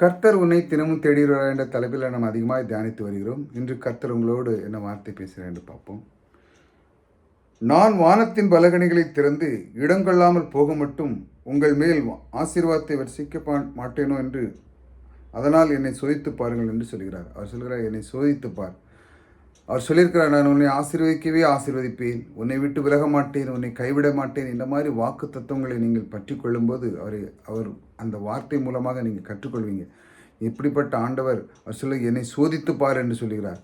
கர்த்தர் உன்னை தினமும் தேடுகிறார் என்ற தலைப்பில் நாம் அதிகமாக தியானித்து வருகிறோம். இன்று கர்த்தர் உங்களோடு என்ன வார்த்தை பேசுகிறேன் என்று பார்ப்போம். நான் வானத்தின் பலகணிகளை திறந்து இடங்கொள்ளாமல் போக மட்டும் உங்கள் மேல் ஆசீர்வாதத்தை வர்ஷிக்க மாட்டேனோ என்று அதனால் என்னை சோதித்து பாருங்கள் என்று சொல்கிறார். அவர் சொல்கிறார் என்னை சோதித்து பார். அவர் சொல்லியிருக்கிறார் நான் உன்னை ஆசீர்வதிக்கவே ஆசீர்வதிப்பேன். உன்னை விட்டு விலக மாட்டேன். உன்னை கைவிட மாட்டேன். இந்த மாதிரி வாக்கு தத்துவங்களை நீங்கள் பற்றி கொள்ளும்போது அவரை அவர் அந்த வார்த்தை மூலமாக நீங்கள் கற்றுக்கொள்வீங்க. இப்படிப்பட்ட ஆண்டவர் அவர் சொல்ல என்னை சோதித்து பார் என்று சொல்கிறார்.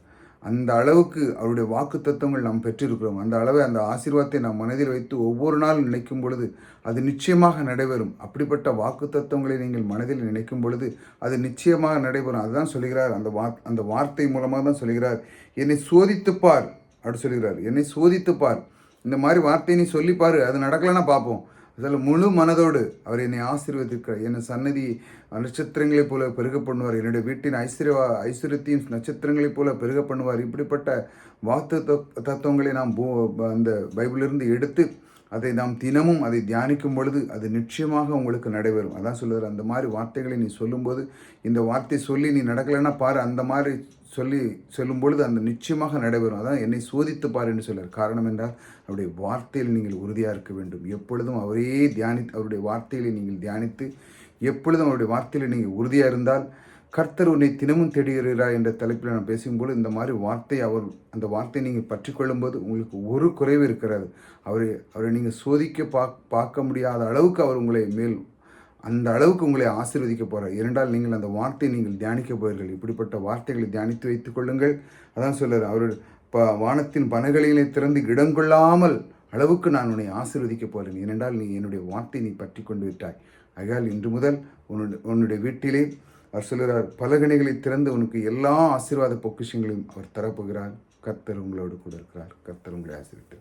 அந்த அளவுக்கு அவருடைய வாக்கு தத்துவங்கள் நாம் பெற்றிருக்கிறோம். அந்த அளவை அந்த ஆசீர்வாதத்தை நாம் மனதில் வைத்து ஒவ்வொரு நாளும் நினைக்கும் பொழுது அது நிச்சயமாக நடைபெறும். அப்படிப்பட்ட வாக்கு தத்துவங்களை நீங்கள் மனதில் நினைக்கும் பொழுது அது நிச்சயமாக நடைபெறும். அதுதான் சொல்கிறார் அந்த வா அந்த வார்த்தை மூலமாக தான் சொல்கிறார் என்னை சோதித்துப் பார் அப்படி சொல்கிறார் என்னை சோதித்துப் பார் இந்த மாதிரி வார்த்தையை நீ சொல்லிப்பார். அது நடக்கலைன்னா பார்ப்போம். அதில் முழு மனதோடு அவர் என்னை ஆசீர்வதிக்கிறார் என்னை சன்னதி நட்சத்திரங்களைப் போல பெருக பண்ணுவார். என்னுடைய வீட்டின் ஐஸ்வர்ய ஐஸ்வர்யத்தையும் நட்சத்திரங்களைப் போல பெருக பண்ணுவார். இப்படிப்பட்ட வாத்து தத்துவங்களை நாம் பூ அந்த பைபிளிலிருந்து எடுத்து அதை நாம் தினமும் அதை தியானிக்கும் பொழுது அது நிச்சயமாக உங்களுக்கு நடைபெறும். அதான் சொல்லுவார் அந்த மாதிரி வார்த்தைகளை நீ சொல்லும்போது இந்த வார்த்தை சொல்லி நீ நடக்கலைன்னா பாரு அந்த மாதிரி சொல்லி சொல்லும் பொழுது அந்த நிச்சயமாக நடைபெறும். அதான் என்னை சோதித்து பார் என்று சொல்கிறார் காரணம் என்றால் அவருடைய வார்த்தையில் நீங்கள் உறுதியாக இருக்க வேண்டும். எப்பொழுதும் அவரே தியானி அவருடைய வார்த்தைகளை நீங்கள் தியானித்து எப்பொழுதும் அவருடைய வார்த்தையில் நீங்கள் உறுதியாக இருந்தால் கர்த்தர் உன்னை தினமும் தேடுகிறார் என்ற தலைப்பில் நான் பேசும்போது இந்த மாதிரி வார்த்தை அவர் அந்த வார்த்தையை நீங்கள் பற்றி கொள்ளும்போது உங்களுக்கு ஒரு குறைவு இருக்கிறது. அவரை அவரை நீங்கள் சோதிக்க பாக் பார்க்க முடியாத அளவுக்கு அவர் உங்களை மேல் அந்த அளவுக்கு உங்களை ஆசீர்வதிக்க போகிறார் இரண்டால் நீங்கள் அந்த வார்த்தையை நீங்கள் தியானிக்க போகிறீர்கள். இப்படிப்பட்ட வார்த்தைகளை தியானித்து வைத்துக் கொள்ளுங்கள். அதான் சொல்கிறார் அவர் ப வானத்தின் பனகளிலே திறந்து இடங்கொள்ளாமல் அளவுக்கு நான் உன்னை ஆசீர்வதிக்க போகிறேன். ஏனென்றால் நீ என்னுடைய வார்த்தை நீ பற்றி கொண்டு விட்டாய். ஆகையால் இன்று முதல் உன்னுடைய உன்னுடைய வீட்டிலே அவர் சொல்கிறார் பலகணிகளை திறந்து உனக்கு எல்லா ஆசீர்வாத பொக்கிஷங்களையும் அவர் தரப்போகிறார். கர்த்தர் உங்களோடு கூட இருக்கிறார். கர்த்தர் உங்களை ஆசீர்விட்டு